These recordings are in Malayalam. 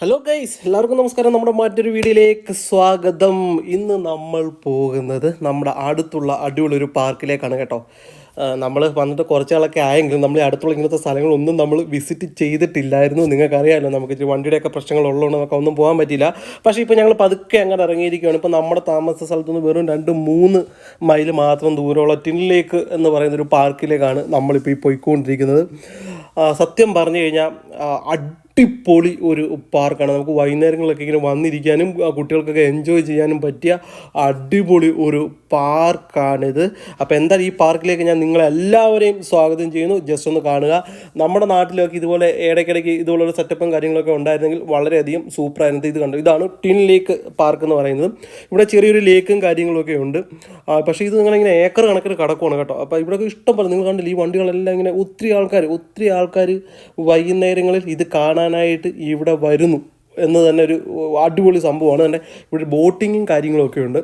ഹലോ ഗൈസ് എല്ലാവർക്കും നമസ്കാരം. നമ്മുടെ മറ്റൊരു വീഡിയോയിലേക്ക് സ്വാഗതം. ഇന്ന് നമ്മൾ പോകുന്നത് നമ്മുടെ അടുത്തുള്ള അടിപൊളി ഒരു പാർക്കിലേക്കാണ് കേട്ടോ. നമ്മൾ വന്നിട്ട് കുറച്ച് ആളൊക്കെ ആയെങ്കിലും നമ്മൾ അടുത്തുള്ള ഇങ്ങനത്തെ സ്ഥലങ്ങളൊന്നും നമ്മൾ വിസിറ്റ് ചെയ്തിട്ടില്ലായിരുന്നു. നിങ്ങൾക്കറിയാമല്ലോ നമുക്ക് ഇച്ചിരി വണ്ടിയുടെയൊക്കെ പ്രശ്നങ്ങൾ ഉള്ളതുകൊണ്ട് നമുക്ക് ഒന്നും പോകാൻ പറ്റില്ല പക്ഷേ ഇപ്പോൾ ഞങ്ങൾ പതുക്കെ അങ്ങനെ ഇറങ്ങിയിരിക്കുകയാണ്. ഇപ്പോൾ നമ്മുടെ താമസ സ്ഥലത്തുനിന്ന് വെറും രണ്ട് മൂന്ന് മൈൽ മാത്രം ദൂരമുള്ള ടിന്നിലേക്ക് എന്ന് പറയുന്ന ഒരു പാർക്കിലേക്കാണ് നമ്മളിപ്പോൾ ഈ പോയിക്കൊണ്ടിരിക്കുന്നത്. സത്യം പറഞ്ഞു കഴിഞ്ഞാൽ അടിപൊളി ഒരു പാർക്കാണ്. നമുക്ക് വൈകുന്നേരങ്ങളിലൊക്കെ ഇങ്ങനെ വന്നിരിക്കാനും കുട്ടികൾക്കൊക്കെ എൻജോയ് ചെയ്യാനും പറ്റിയ അടിപൊളി ഒരു പാർക്കാണിത്. അപ്പോൾ എന്തായാലും ഈ പാർക്കിലേക്ക് ഞാൻ നിങ്ങളെല്ലാവരെയും സ്വാഗതം ചെയ്യുന്നു. ജസ്റ്റ് ഒന്ന് കാണുക. നമ്മുടെ നാട്ടിലൊക്കെ ഇതുപോലെ ഇടയ്ക്കിടയ്ക്ക് ഇതുപോലുള്ള സെറ്റപ്പും കാര്യങ്ങളൊക്കെ ഉണ്ടായിരുന്നെങ്കിൽ വളരെയധികം സൂപ്പറായിരുന്നു ഇത് കണ്ടു. ഇതാണ് ടിൻ ലേക്ക് പാർക്ക് എന്ന് പറയുന്നത്. ഇവിടെ ചെറിയൊരു ലേക്കും കാര്യങ്ങളൊക്കെ ഉണ്ട്. പക്ഷേ ഇത് നിങ്ങളിങ്ങനെ ഏക്കർ കണക്കിന് കിടക്കുവാണ് കേട്ടോ. അപ്പോൾ ഇവിടെ ഇഷ്ടം പോലെ നിങ്ങൾ കണ്ടില്ല ഈ വണ്ടികളെല്ലാം ഇങ്ങനെ ഒത്തിരി ആൾക്കാർ ഒത്തിരി ആൾക്കാർ വൈകുന്നേരങ്ങളിൽ ഇത് കാണാനായിട്ട് ഇവിടെ വരുന്നു എന്ന് തന്നെ ഒരു അടിപൊളി സംഭവമാണ്. തന്നെ ഇവിടെ ബോട്ടിങ്ങും കാര്യങ്ങളൊക്കെ ഉണ്ട്.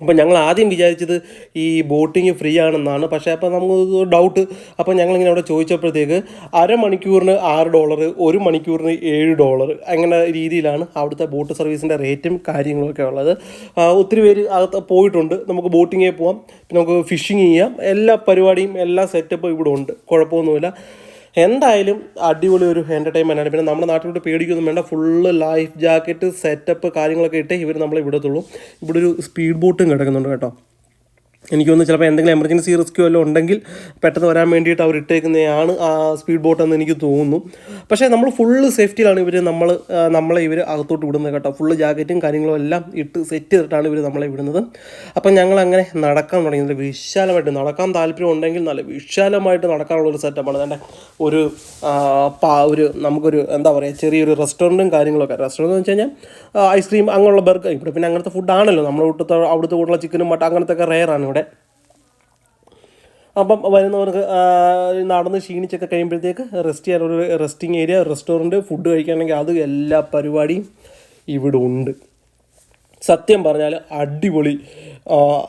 അപ്പോൾ ഞങ്ങൾ ആദ്യം വിചാരിച്ചത് ഈ ബോട്ടിങ് ഫ്രീ ആണെന്നാണ്. പക്ഷേ അപ്പോൾ നമുക്ക് ഡൗട്ട് അപ്പോൾ ഞങ്ങളിങ്ങനെ അവിടെ ചോദിച്ചപ്പോഴത്തേക്ക് അരമണിക്കൂറിന് ആറ് ഡോളർ ഒരു മണിക്കൂറിന് ഏഴ് ഡോളർ അങ്ങനെ രീതിയിലാണ് അവിടുത്തെ ബോട്ട് സർവീസിന്റെ റേറ്റും കാര്യങ്ങളൊക്കെ ഉള്ളത്. ഒത്തിരി പേര് അകത്ത് പോയിട്ടുണ്ട്. നമുക്ക് ബോട്ടിങ്ങിൽ പോവാം. നമുക്ക് ഫിഷിങ് ചെയ്യാം. എല്ലാ പരിപാടിയും എല്ലാ സെറ്റപ്പും ഇവിടെ ഉണ്ട്. കുഴപ്പമൊന്നുമില്ല. എന്തായാലും അടിപൊളി ഒരു എന്റർടൈൻമെന്റ് ആണ്. പിന്നെ നമ്മുടെ നാട്ടിലോട്ട് പേടിക്കൊന്നും വേണ്ട. ഫുള്ള് ലൈഫ് ജാക്കറ്റ് സെറ്റപ്പ് കാര്യങ്ങളൊക്കെ ഇട്ടേ ഇവർ നമ്മളെ വിടത്തുള്ളൂ. ഇവിടെ ഒരു സ്പീഡ് ബോട്ടും കിടക്കുന്നുണ്ട് കേട്ടോ. എനിക്ക് തോന്നുന്നു ചിലപ്പോൾ എന്തെങ്കിലും എമർജൻസി റിസ്ക് വല്ലതും ഉണ്ടെങ്കിൽ പെട്ടെന്ന് വരാൻ വേണ്ടിയിട്ട് അവർ ഇട്ടേക്കുന്നതാണ് ആ സ്പീഡ് ബോട്ട് എന്ന് എനിക്ക് തോന്നുന്നു. പക്ഷേ നമ്മൾ ഫുള്ള് സേഫ്റ്റിയിലാണ് ഇവർ നമ്മൾ നമ്മളെ ഇവർ അകത്തോട്ട് വിടുന്നത് കേട്ടോ. ഫുള്ള് ജാക്കറ്റും കാര്യങ്ങളും എല്ലാം ഇട്ട് സെറ്റ് ചെയ്തിട്ടാണ് ഇവർ നമ്മളെ വിടുന്നത്. അപ്പം ഞങ്ങൾ അങ്ങനെ നടക്കാൻ തുടങ്ങി നല്ല വിശാലമായിട്ട് നടക്കാൻ താല്പര്യം ഉണ്ടെങ്കിൽ നല്ല വിശാലമായിട്ട് നടക്കാനുള്ള ഒരു സെറ്റപ്പാണ് തന്നെ ഒരു ഒരു നമുക്കൊരു എന്താ പറയുക ചെറിയൊരു റെസ്റ്റോറന്റും കാര്യങ്ങളൊക്കെ. റെസ്റ്റോറന്റ് എന്ന് വെച്ച് കഴിഞ്ഞാൽ ഐസ്ക്രീം അങ്ങനെയുള്ള ബർഗർ ഇവിടെ പിന്നെ അങ്ങനത്തെ ഫുഡാണല്ലോ നമ്മൾ വീട്ടിലത്തെ അവിടുത്തെ കൂടുതലുള്ള ചിക്കനും മട്ടൻ അങ്ങനത്തെ ഒക്കെ റെയറാണ് ഇവിടെ. അപ്പം വരുന്നവർക്ക് നടന്ന് ക്ഷീണിച്ചൊക്കെ കഴിയുമ്പോഴത്തേക്ക് റെസ്റ്റ് ചെയ്യാൻ ഒരു റെസ്റ്റിംഗ് ഏരിയ റെസ്റ്റോറന്റ് ഫുഡ് കഴിക്കുകയാണെങ്കിൽ അത് എല്ലാ പരിപാടിയും ഇവിടെ ഉണ്ട്. സത്യം പറഞ്ഞാൽ അടിപൊളി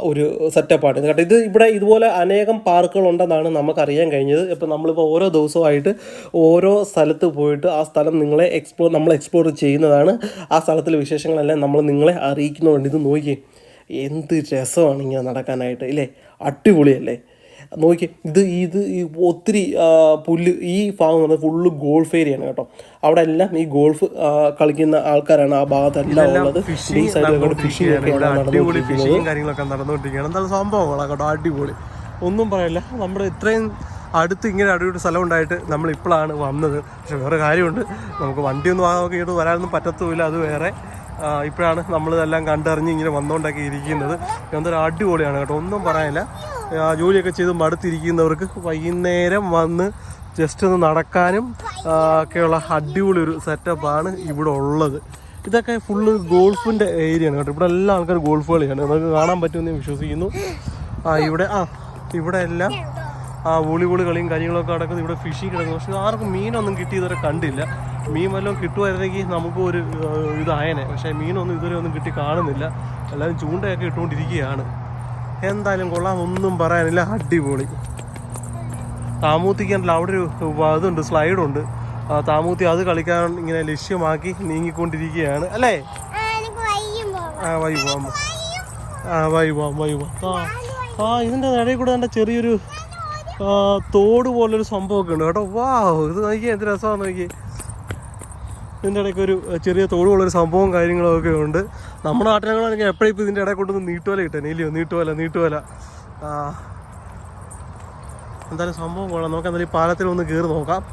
ഒരു സെറ്റപ്പാണ് കേട്ടോ ഇത് ഇവിടെ ഇതുപോലെ അനേകം പാർക്കുകളുണ്ടെന്നാണ് നമുക്കറിയാൻ കഴിഞ്ഞത്. ഇപ്പം നമ്മളിപ്പോൾ ഓരോ ദിവസമായിട്ട് ഓരോ സ്ഥലത്ത് പോയിട്ട് ആ സ്ഥലം നിങ്ങളെ എക്സ്പ്ലോർ നമ്മൾ എക്സ്പ്ലോർ ചെയ്യുന്നതാണ്. ആ സ്ഥലത്തിലെ വിശേഷങ്ങളെല്ലാം നമ്മൾ നിങ്ങളെ അറിയിക്കുന്നുണ്ട്. ഇത് നോക്കിയേ. എന്ത് രസമാണ് ഇങ്ങനെ നടക്കാനായിട്ട് ഇല്ലേ? അടിപൊളിയല്ലേ? നോക്കി ഇത് ഇത് ഈ ഒത്തിരി പുല്ല് ഈ ഭാഗം എന്ന് പറഞ്ഞാൽ ഫുള്ള് ഗോൾഫ് ഏരിയയാണ് കേട്ടോ. അവിടെ എല്ലാം ഈ ഗോൾഫ് കളിക്കുന്ന ആൾക്കാരാണ് ആ ഭാഗത്തെല്ലാം ഉള്ളത്. ഈ സൈഡിലൊക്കെ ഫിഷിംഗ് ഒക്കെ അടിപൊളി കാര്യങ്ങളൊക്കെ നടന്നുകൊണ്ടിരിക്കുകയാണ്. എന്തായാലും സംഭവങ്ങളാണ് കേട്ടോ? അടിപൊളി. ഒന്നും പറയില്ല. നമ്മൾ ഇത്രയും അടുത്ത് ഇങ്ങനെ അടിപൊളി സ്ഥലം ഉണ്ടായിട്ട് നമ്മൾ ഇപ്പോഴാണ് വന്നത്. പക്ഷെ വേറെ കാര്യമുണ്ട്. നമുക്ക് വണ്ടിയൊന്നും ആ നോക്കിയിട്ട് വരാനൊന്നും പറ്റത്തുമില്ല. അത് വേറെ. ഇപ്പോഴാണ് നമ്മൾ ഇതെല്ലാം കണ്ടറിഞ്ഞ് ഇങ്ങനെ വന്നുകൊണ്ടൊക്കെ ഇരിക്കുന്നത്. എന്തൊരു അടിപൊളിയാണ് കേട്ടോ. ഒന്നും പറയാനില്ല. ജോലിയൊക്കെ ചെയ്ത് മടുത്തിരിക്കുന്നവർക്ക് വൈകുന്നേരം വന്ന് ജസ്റ്റ് ഒന്ന് നടക്കാനും ഒക്കെയുള്ള അടിപൊളി ഒരു സെറ്റപ്പാണ് ഇവിടെ ഉള്ളത്. ഇതൊക്കെ ഫുള്ള് ഗോൾഫിന്റെ ഏരിയ ആണ് കേട്ടോ. ഇവിടെ എല്ലാ ആൾക്കാരും ഗോൾഫ് കളിയാണ്. നമുക്ക് കാണാൻ പറ്റുമെന്ന് വിശ്വസിക്കുന്നു. ആ ഇവിടെ ആ ഇവിടെ എല്ലാം ആ വോളിബോൾ കളിയും കാര്യങ്ങളൊക്കെ നടക്കുന്നത് ഇവിടെ ഫിഷിങ് കിടക്കുന്നു പക്ഷെ ആർക്കും മീനൊന്നും കിട്ടി ഇതുവരെ കണ്ടില്ല. മീൻ വല്ലതും കിട്ടുമായിരുന്നെങ്കിൽ നമുക്കും ഒരു ഇതായനെ പക്ഷേ മീനൊന്നും ഇതുവരെ ഒന്നും കിട്ടി കാണുന്നില്ല. എല്ലാവരും ചൂണ്ടയൊക്കെ ഇട്ടുകൊണ്ടിരിക്കുകയാണ്. എന്തായാലും കൊള്ളാം ഒന്നും പറയാനില്ല. അടിപൊളി. താമൂത്തിക്കാണല്ലോ അവിടെ ഒരു ഇതുണ്ട് സ്ലൈഡുണ്ട്. ആ, താമൂത്തി അത് കളിക്കാൻ ഇങ്ങനെ ലക്ഷ്യമാക്കി നീങ്ങിക്കൊണ്ടിരിക്കുകയാണ്. അല്ലേ. ആ വൈ പോവാം. ആ വൈ പോവാം. വൈ പോവാം ആ ആ ഇതിന്റെ ഇടയിൽ കൂടെ എന്റെ ചെറിയൊരു തോട് പോലൊരു സംഭവമൊക്കെ ഉണ്ട്. കേട്ടോ വാ ഇത് നോക്കിയേ എന്ത് രസമാണ് നോക്കി. ഇതിന്റെ ഇടയ്ക്ക് ഒരു ചെറിയ തോട് പോലൊരു സംഭവം കാര്യങ്ങളൊക്കെ ഉണ്ട്. നമ്മുടെ നാട്ടിലാണെങ്കിൽ എപ്പോഴും ഇപ്പോൾ ഇതിന്റെ ഇടയിൽ കൊണ്ടൊന്ന് നീട്ടുവല കിട്ടാൻ ഇല്ലയോ നീട്ടുവല നീട്ടുവല. എന്തായാലും സംഭവം കൊള്ളാം. നമുക്ക് എന്തായാലും ഈ പാലത്തിൽ ഒന്ന് കയറി നോക്കാം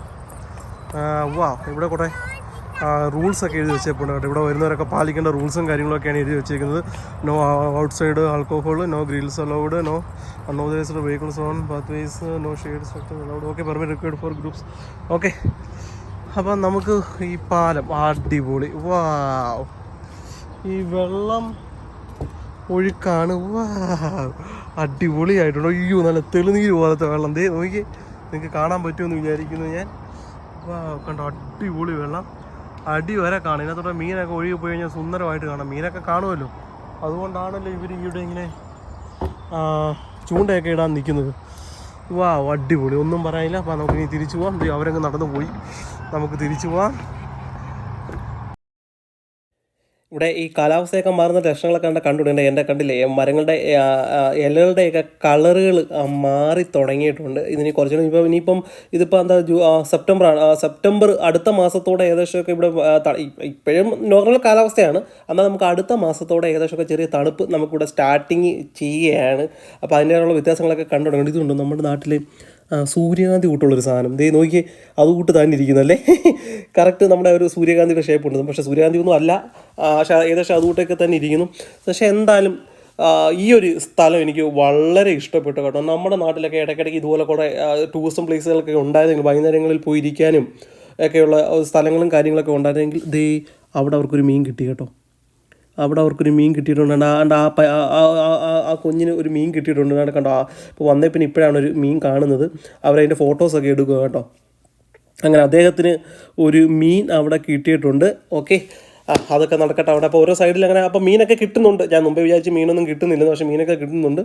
വാ ഇവിടെ കുറേ റൂൾസ് ഒക്കെ എഴുതി വെച്ചേപ്പുണ്ട് കേട്ടോ. ഇവിടെ വരുന്നവരൊക്കെ പാലിക്കേണ്ട റൂൾസും കാര്യങ്ങളൊക്കെയാണ് എഴുതി വെച്ചിരിക്കുന്നത് no outside no grills allowed no unauthorised vehicles on pathways no shade allowed okay permit required for groups okay അപ്പം നമുക്ക് ഈ പാലം അടിപൊളി. വാ ഈ വെള്ളം ഒഴുക്കാണ്. വാ അടിപൊളിയായിട്ടുണ്ട്. അയ്യോ നല്ല തെളിനീര് പോലത്തെ വെള്ളം. ദേ നോക്കി നിങ്ങൾക്ക് കാണാൻ പറ്റുമെന്ന് വിചാരിക്കുന്നു ഞാൻ. വാ കണ്ടോ അടിപൊളി വെള്ളം. അടി വരെ കാണും. ഇതിനകത്തോടെ മീനൊക്കെ ഒഴുകി പോയി കഴിഞ്ഞാൽ സുന്ദരമായിട്ട് കാണാം. മീനൊക്കെ കാണുമല്ലോ. അതുകൊണ്ടാണല്ലോ ഇവർ ഇവിടെ ഇങ്ങനെ ചൂണ്ടയൊക്കെ ഇടാൻ നിൽക്കുന്നത്. വാ അടിപൊളി. ഒന്നും പറയാനില്ല അപ്പം നമുക്കിനി തിരിച്ചു പോവാം. അവരങ്ങ് നടന്നു പോയി. നമുക്ക് തിരിച്ചു പോവാം. ഇവിടെ ഈ കാലാവസ്ഥയൊക്കെ മാറുന്ന ലക്ഷണങ്ങളൊക്കെ കണ്ട കണ്ടുകൊണ്ട് എന്റെ കണ്ടില്ലേ? മരങ്ങളുടെ ഇലകളുടെയൊക്കെ കളറുകൾ മാറി തുടങ്ങിയിട്ടുണ്ട്. ഇതിന് കുറച്ചുകൂടി ഇപ്പം ഇനിയിപ്പം ഇതിപ്പോൾ എന്താ ജൂ സെപ്റ്റംബർ ആണ്. സെപ്റ്റംബർ അടുത്ത മാസത്തോടെ ഏകദേശമൊക്കെ ഇവിടെ ഇപ്പോഴും നോർമൽ കാലാവസ്ഥയാണ്. എന്നാൽ നമുക്ക് അടുത്ത മാസത്തോടെ ഏകദേശമൊക്കെ ചെറിയ തണുപ്പ് നമുക്കിവിടെ സ്റ്റാർട്ടിങ് ചെയ്യുകയാണ്. അപ്പോൾ അതിന്റെയുള്ള വ്യത്യാസങ്ങളൊക്കെ കണ്ടു തുടങ്ങി നമ്മുടെ നാട്ടിൽ സൂര്യകാന്തി കൂട്ടുള്ളൊരു സാധനം. ദേ നോക്കി അത് കൂട്ട് ഇരിക്കുന്നല്ലേ കറക്റ്റ് നമ്മുടെ ഒരു സൂര്യകാന്തിയുടെ ഷേപ്പ് ഉണ്ട് പക്ഷേ സൂര്യകാന്തി ഒന്നും അല്ല. ഏകദേശം അതുകൂട്ടൊക്കെ തന്നെ ഇരിക്കുന്നു. പക്ഷേ എന്തായാലും ഈ ഒരു സ്ഥലം എനിക്ക് വളരെ ഇഷ്ടപ്പെട്ടു കേട്ടോ. നമ്മുടെ നാട്ടിലൊക്കെ ഇടയ്ക്കിടയ്ക്ക് ഇതുപോലെ കുറേ ടൂറിസം പ്ലേസുകളൊക്കെ ഉണ്ടായിരുന്നെങ്കിൽ വൈകുന്നേരങ്ങളിൽ പോയി ഇരിക്കാനും ഒക്കെയുള്ള സ്ഥലങ്ങളും കാര്യങ്ങളൊക്കെ ഉണ്ടായിരുന്നെങ്കിൽ ദേ അവിടെ അവർക്കൊരു മീൻ കിട്ടി കേട്ടോ. അവിടെ അവർക്കൊരു മീൻ കിട്ടിയിട്ടുണ്ട്. ആ ആ ആ- കുഞ്ഞിന് ഒരു മീൻ കിട്ടിയിട്ടുണ്ട്. അവിടെ കണ്ടോ ഇപ്പോൾ വന്നേ പിന്നെ ഇപ്പോഴാണ് ഒരു മീൻ കാണുന്നത്. അവരതിന്റെ ഫോട്ടോസൊക്കെ എടുക്കുക കേട്ടോ. അങ്ങനെ അദ്ദേഹത്തിന് ഒരു മീൻ അവിടെ കിട്ടിയിട്ടുണ്ട്. ഓക്കെ അതൊക്കെ നടക്കട്ടെ. അവിടെ അപ്പോൾ ഓരോ സൈഡിൽ അങ്ങനെ അപ്പോൾ മീനൊക്കെ കിട്ടുന്നുണ്ട്. ഞാൻ മുമ്പേ വിചാരിച്ച് മീനൊന്നും കിട്ടുന്നില്ല പക്ഷേ മീനൊക്കെ കിട്ടുന്നുണ്ട്.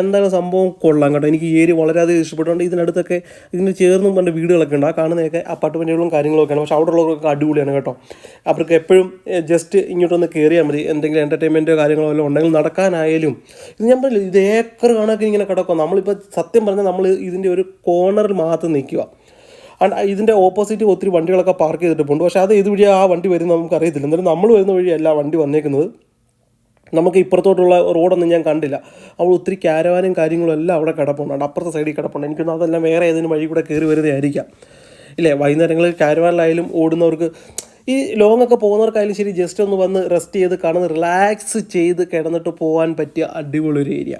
എന്താണ് സംഭവം കൊള്ളാം കേട്ടോ. എനിക്ക് ഈ ഏരിയ വളരെയധികം ഇഷ്ടപ്പെട്ടുകൊണ്ട് ഇതിനടുത്തൊക്കെ ഇതിന് ചേർന്നും പണ്ട് വീടുകളൊക്കെ ഉണ്ട്. ആ കാണുന്നതൊക്കെ അപ്പാർട്ട്മെന്റുകളും കാര്യങ്ങളൊക്കെയാണ് പക്ഷേ അവിടെ ഉള്ളവർക്കൊക്കെ അടിപൊളിയാണ് കേട്ടോ. അവർക്ക് എപ്പോഴും ജസ്റ്റ് ഇങ്ങോട്ടൊന്ന് കയറിയാൽ മതി. എന്തെങ്കിലും എന്റർടൈൻമെന്റോ കാര്യങ്ങളോ വല്ലതും ഉണ്ടെങ്കിൽ നടക്കാനായാലും. ഇത് ഞാൻ പറഞ്ഞില്ല ഇത് ഏക്കർ കണക്കിന് ഇങ്ങനെ കിടക്കും. നമ്മളിപ്പോൾ സത്യം പറഞ്ഞാൽ നമ്മൾ ഇതിന്റെ ഒരു കോർണറിൽ മാത്രം നിൽക്കുക. ഇതിന്റെ ഓപ്പോസിറ്റ് ഒത്തിരി വണ്ടികളൊക്കെ പാർക്ക് ചെയ്തിട്ടുണ്ട്. പക്ഷേ അത് ഏത് വഴിയാണ് ആ വണ്ടി വരുന്നത് നമുക്ക് അറിയത്തില്ല എന്നാലും നമ്മൾ വരുന്ന വഴിയല്ല വണ്ടി വന്നേക്കുന്നത്. നമുക്ക് ഇപ്പുറത്തോട്ടുള്ള റോഡൊന്നും ഞാൻ കണ്ടില്ല. അവിടെ ഒത്തിരി ക്യാരവാനും കാര്യങ്ങളും എല്ലാം അവിടെ കിടപ്പുണ്ട്. അപ്പുറത്തെ സൈഡിൽ കിടപ്പുണ്ട്. എനിക്കൊന്നും അതെല്ലാം വേറെ ഏതെങ്കിലും വഴി കൂടെ കയറി വരുന്നതായിരിക്കാം. ഇല്ലേ? വൈകുന്നേരങ്ങളിൽ ക്യാരവാനിലായാലും ഓടുന്നവർക്ക് ഈ ലോങ്ങൊക്കെ പോകുന്നവർക്കായാലും ശരി ജസ്റ്റ് ഒന്ന് വന്ന് റെസ്റ്റ് ചെയ്ത് കടന്ന് റിലാക്സ് ചെയ്ത് കിടന്നിട്ട് പോകാൻ പറ്റിയ അടിപൊളി ഒരു ഏരിയ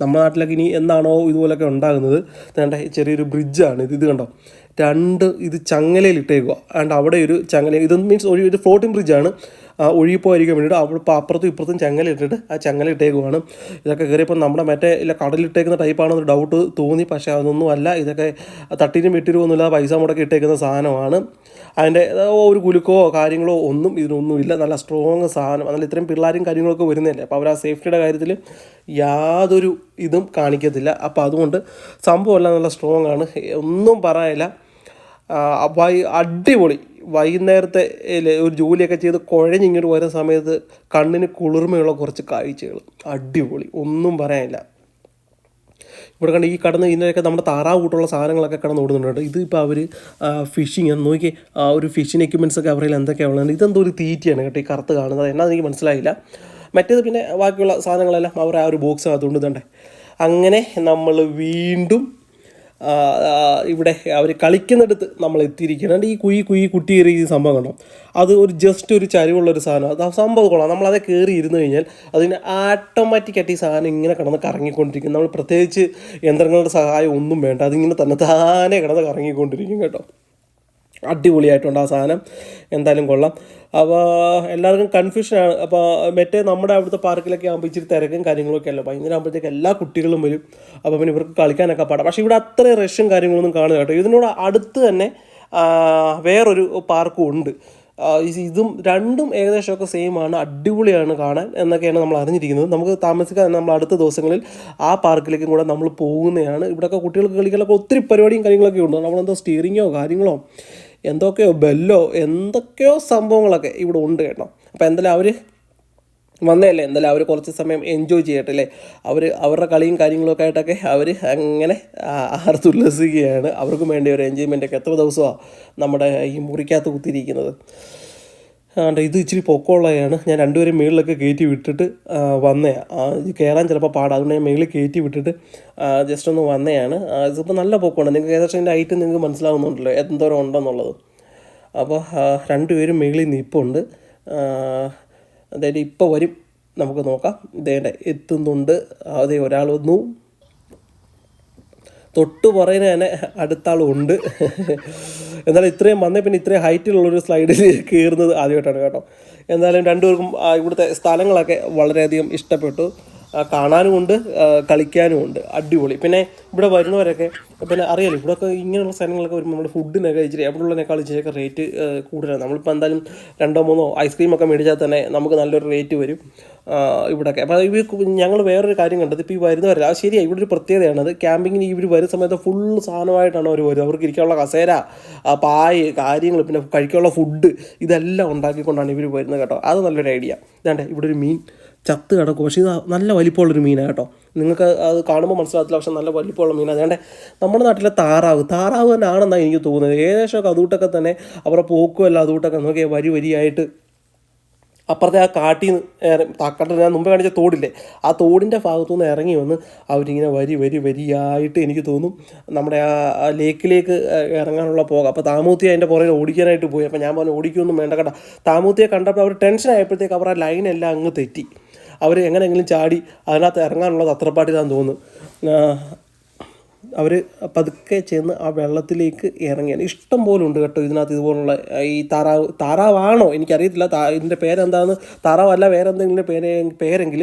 നമ്മുടെ നാട്ടിലൊക്കെ ഇനി എന്നാണോ ഇതുപോലൊക്കെ ഉണ്ടാകുന്നത്. വേണ്ട ചെറിയൊരു ബ്രിഡ്ജാണ് ഇത്. ഇത് കണ്ടോ? രണ്ട് ഇത് ചങ്ങലയിൽ ഇട്ടേക്കുക. ആൻഡ് അവിടെ ഒരു ചങ്ങല ഇത് മീൻസ് ഒരു ഒരു ഫ്ലോട്ടിംഗ് ബ്രിഡ്ജാണ് ഒഴുകിപ്പോയിരിക്കാൻ വേണ്ടിയിട്ട് അവിടെ ഇപ്പോൾ അപ്പുറത്തും ഇപ്പുറത്തും ചങ്ങല ഇട്ടിട്ട് ആ ചങ്ങല ഇട്ടേക്കുവാണ്. ഇതൊക്കെ കയറിയപ്പോൾ നമ്മുടെ മറ്റേ ഇല്ല കടലിട്ടേക്കുന്ന ടൈപ്പാണെന്നൊരു ഡൗട്ട് തോന്നി. പക്ഷേ അതൊന്നും അല്ല. ഇതൊക്കെ തട്ടിനും വെട്ടിരുമൊന്നുമില്ല പൈസ മുടക്കി ഇട്ടേക്കുന്ന സാധനമാണ്. അതിന്റെ ഒരു കുലുക്കോ കാര്യങ്ങളോ ഒന്നും ഇതിനൊന്നുമില്ല നല്ല സ്ട്രോങ് സാധനം. നല്ല ഇത്രയും പിള്ളേരും കാര്യങ്ങളൊക്കെ വരുന്നതല്ലേ. അപ്പോൾ അവർ ആ സേഫ്റ്റിയുടെ കാര്യത്തിൽ യാതൊരു ഇതും കാണിക്കത്തില്ല. അപ്പോൾ അതുകൊണ്ട് സംഭവമല്ല നല്ല സ്ട്രോങ് ആണ്. ഒന്നും പറയാനില്ല. വൈ അടിപൊളി. വൈകുന്നേരത്തെ ഒരു ജോലിയൊക്കെ ചെയ്ത് കുഴഞ്ഞിങ്ങോട്ട് വരുന്ന സമയത്ത് കണ്ണിന് കുളിർമയുള്ള കുറച്ച് കാഴ്ചകൾ. അടിപൊളി. ഒന്നും പറയാനില്ല. ഇവിടെ കണ്ട് ഈ കടന്ന് ഇതിനൊക്കെ നമ്മുടെ താറാവ് കൂട്ടുള്ള സാധനങ്ങളൊക്കെ കടന്ന് ഓടുന്നുണ്ട്. ഇതിപ്പോൾ അവർ ഫിഷിങ് നോക്കി ആ ഒരു ഫിഷിങ് എക്യുപ്മെന്റ്സ് ഒക്കെ അവരിൽ എന്തൊക്കെയാണ് ഉള്ളത് ഇതെന്തോ ഒരു തീറ്റയാണ് കേട്ടോ ഈ കറുത്ത് കാണുന്നത്. എന്നാൽ എനിക്ക് മനസ്സിലായില്ല. മറ്റേത് പിന്നെ ബാക്കിയുള്ള സാധനങ്ങളെല്ലാം അവർ ആ ഒരു ബോക്സ് അതുകൊണ്ട് ഇതണ്ടേ അങ്ങനെ നമ്മൾ വീണ്ടും ഇവിടെ അവർ കളിക്കുന്നിടത്ത് നമ്മൾ എത്തിയിരിക്കണം ഈ കുയി കുയി കുട്ടിയേറി ഈ സംഭവം കണ്ടോ? അത് ഒരു ജസ്റ്റ് ഒരു ചരിവുള്ള ഒരു സാധനം. അത് സംഭവം കൊള്ളാം. നമ്മളത് കയറി ഇരുന്ന് കഴിഞ്ഞാൽ അതിന് ആട്ടോമാറ്റിക്കായിട്ട് ഈ സാധനം ഇങ്ങനെ കിടന്ന് കറങ്ങിക്കൊണ്ടിരിക്കും. നമ്മൾ പ്രത്യേകിച്ച് യന്ത്രങ്ങളുടെ സഹായം ഒന്നും വേണ്ട. അതിങ്ങനെ തന്നെ താനെ കിടന്ന് കറങ്ങിക്കൊണ്ടിരിക്കും കേട്ടോ. അടിപൊളിയായിട്ടുണ്ട് ആ സാധനം. എന്തായാലും കൊള്ളാം. അപ്പോൾ എല്ലാവർക്കും കൺഫ്യൂഷനാണ് അപ്പോൾ മറ്റേ നമ്മുടെ അവിടുത്തെ പാർക്കിലൊക്കെ ആകുമ്പോൾ ഇച്ചിരി തിരക്കും കാര്യങ്ങളൊക്കെ അല്ല? വൈകുന്നേരം ആകുമ്പോഴത്തേക്ക് എല്ലാ കുട്ടികളും വരും. അപ്പോൾ പിന്നെ ഇവർക്ക് കളിക്കാനൊക്കെ പാടാം. പക്ഷേ ഇവിടെ അത്ര റഷും കാര്യങ്ങളൊന്നും കാണുക കേട്ടോ. ഇതിനോട് അടുത്ത് തന്നെ വേറൊരു പാർക്കും ഉണ്ട്. ഇത് ഇതും രണ്ടും ഏകദേശമൊക്കെ സെയിം ആണ്. അടിപൊളിയാണ് കാണാൻ എന്നൊക്കെയാണ് നമ്മൾ അറിഞ്ഞിരിക്കുന്നത്. നമുക്ക് താമസിക്കാൻ നമ്മൾ അടുത്ത ദിവസങ്ങളിൽ ആ പാർക്കിലേക്കും കൂടെ നമ്മൾ പോകുന്നതാണ്. ഇവിടെയൊക്കെ കുട്ടികൾക്ക് കളിക്കാനൊക്കെ ഒത്തിരി പരിപാടിയും കാര്യങ്ങളൊക്കെ ഉണ്ട്. നമ്മളെന്തോ സ്റ്റിയറിങ്ങോ കാര്യങ്ങളോ എന്തൊക്കെയോ ബെല്ലോ എന്തൊക്കെയോ സംഭവങ്ങളൊക്കെ ഇവിടെ ഉണ്ട് കേട്ടോ. അപ്പോൾ എന്തായാലും അവർ വന്നതല്ലേ എന്തായാലും അവർ കുറച്ച് സമയം എൻജോയ് ചെയ്യട്ടെ അല്ലേ? അവർ അവരുടെ കളിയും കാര്യങ്ങളൊക്കെ ആയിട്ടൊക്കെ അവർ അങ്ങനെ ആർത്തുല്ലസിക്കുകയാണ്. അവർക്കും വേണ്ടി ഒരു എൻജോയ്മെന്റ് ഒക്കെ. എത്ര ദിവസമാണ് നമ്മുടെ ഈ മുറിക്കകത്ത് കുത്തിയിരിക്കുന്നത്? ആണ്ട് ഇത് ഇച്ചിരി പൊക്കമുള്ളതാണ്. ഞാൻ രണ്ടുപേരും മുകളിലൊക്കെ കയറ്റി വിട്ടിട്ട് വന്നേ. വന്നയാ കയറാൻ ചിലപ്പോൾ പാടാം. അതുകൊണ്ട് ഞാൻ മുകളിൽ കയറ്റി വിട്ടിട്ട് ജസ്റ്റ് ഒന്ന് വന്നതാണ് ഇതിപ്പോൾ നല്ല പൊക്കമാണ് നിങ്ങൾക്ക് ഏകദേശം അതിന്റെ ഐറ്റം നിങ്ങൾക്ക് മനസ്സിലാവുന്നുണ്ടല്ലോ. എന്തോരം ഉണ്ടെന്നുള്ളത്. അപ്പോൾ രണ്ടുപേരും മുകളിൽ നിപ്പുണ്ട്. അതായത് ഇപ്പോൾ വരും. നമുക്ക് നോക്കാം. ഇതേണ്ട എത്തുന്നുണ്ട്. അതേ ഒരാൾ വന്നു. തൊട്ട് പറയുന്ന തന്നെ അടുത്ത ആളുണ്ട് എന്നാലും ഇത്രയും വന്നേ പിന്നെ ഇത്രയും ഹൈറ്റിലുള്ളൊരു സ്ലൈഡിൽ കയറുന്നത് ആദ്യമായിട്ടാണ് കേട്ടോ. എന്തായാലും രണ്ടുപേർക്കും ഇവിടുത്തെ സ്ഥലങ്ങളൊക്കെ വളരെയധികം ഇഷ്ടപ്പെട്ടു. ആ, കളിക്കാനുമുണ്ട്. അടിപൊളി. പിന്നെ ഇവിടെ വരുന്നവരൊക്കെ പിന്നെ അറിയാലോ ഇവിടെയൊക്കെ ഇങ്ങനെയുള്ള സ്ഥലങ്ങളൊക്കെ വരുമ്പോൾ നമ്മുടെ ഫുഡിനൊക്കെ ഇച്ചിരി എവിടെയുള്ളതിനേക്കാൾ ഇച്ചിരിയൊക്കെ റേറ്റ് കൂടുതലാണ്. നമ്മളിപ്പോൾ എന്തായാലും രണ്ടോ മൂന്നോ ഐസ്ക്രീമൊക്കെ മേടിച്ചാൽ തന്നെ നമുക്ക് നല്ലൊരു റേറ്റ് വരും ഇവിടെയൊക്കെ അപ്പോൾ ഇവർ ഞങ്ങൾ വേറൊരു കാര്യം കണ്ടത് ഇപ്പോൾ ഈ വരുന്നവരല്ല അത് ശരിയാണ് ഇവിടെ ഒരു പ്രത്യേകതയാണ് അത് ക്യാമ്പിങ്ങിന് ഇവർ വരുന്ന സമയത്ത് ഫുൾ സാധനമായിട്ടാണ് അവർ വരുന്നത് അവർക്ക് ഇരിക്കാനുള്ള കസേര പായ് കാര്യങ്ങൾ പിന്നെ കഴിക്കാനുള്ള ഫുഡ് ഇതെല്ലാം ഉണ്ടാക്കിക്കൊണ്ടാണ് ഇവർ വരുന്നത് കേട്ടോ. അത് നല്ലൊരു ഐഡിയ ഇതാണ്ട് ഇവിടെ ഒരു മീൻ ചത്ത് കിടക്കും. പക്ഷേ ഇത് നല്ല വലിപ്പമുള്ളൊരു മീനാണ് കേട്ടോ. നിങ്ങൾക്ക് അത് കാണുമ്പോൾ മനസ്സിലാകത്തില്ല പക്ഷെ നല്ല വലിപ്പമുള്ള മീനാണ്. അതുകൊണ്ട് നമ്മുടെ നാട്ടിലെ താറാവ്. താറാവ് തന്നെ ആണെന്നാണ് എനിക്ക് തോന്നുന്നത്. ഏകദേശമൊക്കെ അതുകൂട്ടൊക്കെ തന്നെ അവരുടെ പോക്കുമല്ല അതുകൂട്ടൊക്കെ നോക്കിയാൽ വരി വരിയായിട്ട് അപ്പുറത്തെ ആ കാട്ടിൽ നിന്ന് ഞാൻ മുമ്പ് കാണിച്ച തോടില്ലേ ആ തോടിന്റെ ഭാഗത്തു നിന്ന് ഇറങ്ങി വന്ന് അവരിങ്ങനെ വരി വരി വരിയായിട്ട് എനിക്ക് തോന്നും നമ്മുടെ ആ ലേക്കിലേക്ക് ഇറങ്ങാനുള്ള പോകാം. അപ്പോൾ താമൂത്തി അതിന്റെ പുറകെ ഓടിക്കാനായിട്ട് പോയി. അപ്പോൾ ഞാൻ പറഞ്ഞു ഓടിക്കൊന്നും വേണ്ട കേട്ടോ. താമൂത്തിയെ കണ്ടപ്പോൾ അവർ ടെൻഷൻ ആയപ്പോഴത്തേക്ക് അവർ ആ ലൈനെല്ലാം അങ്ങ് തെറ്റി. അവർ എങ്ങനെയെങ്കിലും ചാടി അതിനകത്ത് ഇറങ്ങാനുള്ള തത്രപ്പാട്ടിലാന്ന് തോന്നുന്നു. അവർ പതുക്കെ ചെന്ന് ആ വെള്ളത്തിലേക്ക് ഇറങ്ങിയാണ്. ഇഷ്ടം പോലെ ഉണ്ട് കേട്ടോ ഇതിനകത്ത് ഇതുപോലുള്ള ഈ താറാവ് താറാവാണോ? എനിക്കറിയത്തില്ല. താ ഇതിന്റെ പേരെന്താന്ന്? താറാവല്ല വേറെ എന്തെങ്കിലും പേര് പേരെങ്കിൽ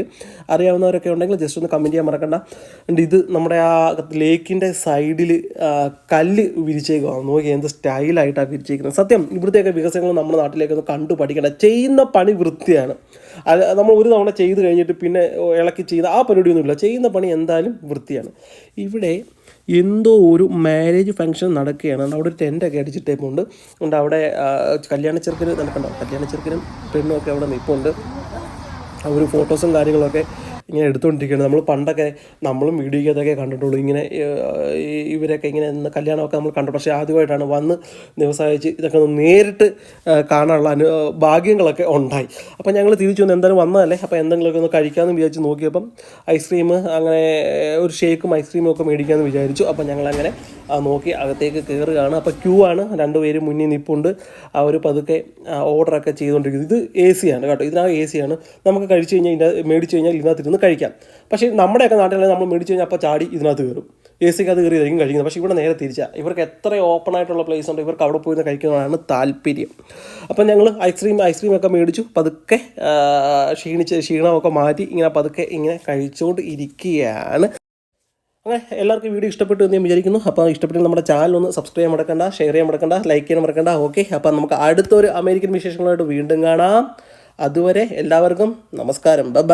അറിയാവുന്നവരൊക്കെ ഉണ്ടെങ്കിൽ ജസ്റ്റ് ഒന്ന് കമന്റ് ചെയ്യാൻ മറക്കണ്ട. ഉണ്ട് ഇത് നമ്മുടെ ആ ലേക്കിന്റെ സൈഡിൽ കല്ല് വിരിച്ചേക്കുവാണ് നോക്കി എന്ത് സ്റ്റൈലായിട്ടാണ് വിരിച്ചേക്കുന്നത്. സത്യം ഇവിടുത്തെയൊക്കെ വികസനങ്ങൾ നമ്മുടെ നാട്ടിലേക്ക് ഒന്ന് കണ്ടു പഠിക്കേണ്ട. ചെയ്യുന്ന പണി വൃത്തിയാണ്. അത് നമ്മൾ ഒരു തവണ ചെയ്ത് കഴിഞ്ഞിട്ട് പിന്നെ ഇളക്കി ചെയ്ത ആ പരിപാടിയൊന്നുമില്ല. ചെയ്യുന്ന പണി എന്തായാലും വൃത്തിയാണ്. ഇവിടെ എന്തോ ഒരു മാരേജ് ഫംഗ്ഷൻ നടക്കുകയാണ്. അവിടെ ഒരു ടെന്റൊക്കെ അടിച്ചിട്ടേപ്പുണ്ട്. അതുകൊണ്ട് അവിടെ കല്യാണ ചെറുക്കന് നടക്കണ്ടോ? കല്യാണ ചെറുക്കനും പെണ്ണും ഒക്കെ അവിടെ നിൽപ്പുണ്ട് ഒരു ഫോട്ടോസും കാര്യങ്ങളൊക്കെ ഇങ്ങനെ എടുത്തുകൊണ്ടിരിക്കുകയാണ്. നമ്മൾ പണ്ടൊക്കെ നമ്മളും വീഡിയോയ്ക്കകത്തൊക്കെ കണ്ടിട്ടുള്ളൂ. ഇങ്ങനെ ഇവരൊക്കെ ഇങ്ങനെ കല്യാണമൊക്കെ നമ്മൾ കണ്ടു പക്ഷേ ആദ്യമായിട്ടാണ് വന്ന് ദിവസം അയച്ച് ഇതൊക്കെ ഒന്ന് നേരിട്ട് കാണാനുള്ള അനു ഭാഗ്യങ്ങളൊക്കെ ഉണ്ടായി. അപ്പോൾ ഞങ്ങൾ തിരിച്ചു വന്ന് എന്തായാലും വന്നതല്ലേ? അപ്പോൾ എന്തെങ്കിലുമൊക്കെ ഒന്ന് കഴിക്കാമെന്ന് വിചാരിച്ച് നോക്കിയപ്പം ഐസ്ക്രീം അങ്ങനെ ഒരു ഷേക്കും ഐസ്ക്രീമും ഒക്കെ മേടിക്കാമെന്ന് വിചാരിച്ചു. അപ്പോൾ ഞങ്ങളങ്ങനെ നോക്കി അകത്തേക്ക് കയറുകയാണ് അപ്പോൾ ക്യൂ ആണ്. രണ്ടുപേര് മുന്നിൽ നിൽപ്പുണ്ട് അവർ പതുക്കെ ഓർഡറൊക്കെ ചെയ്തുകൊണ്ടിരിക്കുന്നത് ഇത് എ സി ആണ് കേട്ടോ. ഇതിനകം എ സി ആണ്. നമുക്ക് കഴിച്ചു കഴിഞ്ഞാൽ ഇതിന്റെ മേടിച്ച് കഴിഞ്ഞാൽ ഇതിനകത്ത് ഇരുന്ന് കഴിക്കാം. പക്ഷേ നമ്മുടെയൊക്കെ നാട്ടിലാണെങ്കിൽ നമ്മൾ മേടിച്ച് കഴിഞ്ഞാൽ അപ്പോൾ ചാടി ഇതിനകത്ത് കയറും എ സിക്ക് അത് കയറിയായിരിക്കും കഴിക്കുന്നത്. പക്ഷേ ഇവിടെ നേരെ തിരിച്ചാൽ ഇവർക്ക് എത്ര ഓപ്പൺ ആയിട്ടുള്ള പ്ലേസ് ഉണ്ട്. ഇവർക്ക് അവിടെ പോയി കഴിക്കുന്നതാണ് താല്പര്യം. അപ്പം ഞങ്ങൾ ഐസ്ക്രീം ഐസ്ക്രീം ഒക്കെ മേടിച്ചു. പതുക്കെ ക്ഷീണിച്ച് ക്ഷീണമൊക്കെ മാറ്റി ഇങ്ങനെ പതുക്കെ ഇങ്ങനെ കഴിച്ചുകൊണ്ട് ഇരിക്കുകയാണ് അങ്ങനെ എല്ലാവർക്കും വീഡിയോ ഇഷ്ടപ്പെട്ടു എന്ന് ഞാൻ വിചാരിക്കുന്നു. അപ്പോൾ ഇഷ്ടപ്പെട്ടെങ്കിൽ നമ്മുടെ ചാനൽ ഒന്ന് സബ്സ്ക്രൈബ് ചെയ്യാൻ മറക്കണ്ട ഷെയർ ചെയ്യാൻ മടക്കണ്ട ലൈക്ക് ചെയ്യാൻ മടക്കണ്ട ഓക്കെ അപ്പോൾ നമുക്ക് അടുത്തൊരു അമേരിക്കൻ വിശേഷങ്ങളായിട്ട് വീണ്ടും കാണാം. അതുവരെ എല്ലാവർക്കും നമസ്കാരം. ബൈ